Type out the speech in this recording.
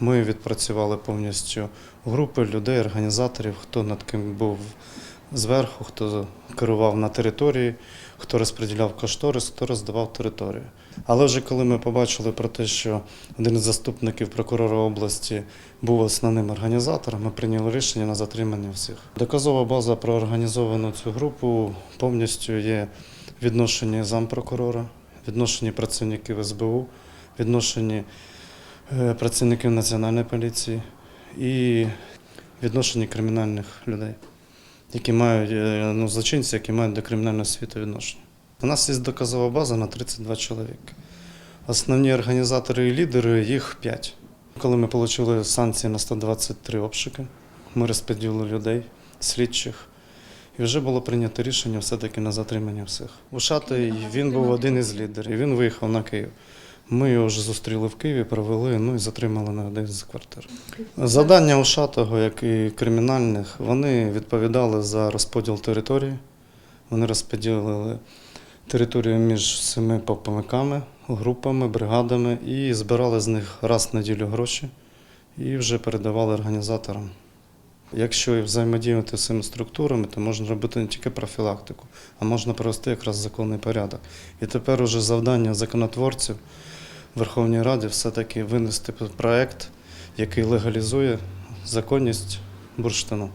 Ми відпрацювали повністю групи людей, організаторів, хто над ким був зверху, хто керував на території, хто розподіляв кошторис, хто роздавав територію. Але вже коли ми побачили про те, що один із заступників прокурора області був основним організатором, ми прийняли рішення на затримання всіх. Доказова база про організовану цю групу повністю є відношені зампрокурора, відношені працівників СБУ, відношені е, працівників Національної поліції і відношені кримінальних людей, які мають е, ну, злочинці, які мають до кримінального світу відношення. У нас є доказова база на 32 чоловіки. Основні організатори і лідери їх 5. Коли ми отримали санкції на 123 обшуки, ми розподілили людей, слідчих. І вже було прийнято рішення все-таки на затримання всіх. Ушатий він був один із лідерів, він виїхав на Київ. Ми його вже зустріли в Києві, провели ну і затримали на один з квартир. Завдання Ушатого, як і кримінальних, вони відповідали за розподіл території. Вони розподілили територію між семи поповиками, групами, бригадами і збирали з них раз в неділю гроші і вже передавали організаторам. Якщо взаємодіяти з цими структурами, то можна робити не тільки профілактику, а можна провести якраз законний порядок. І тепер уже завдання законотворців Верховній Раді все-таки винести проект, який легалізує законність бурштину.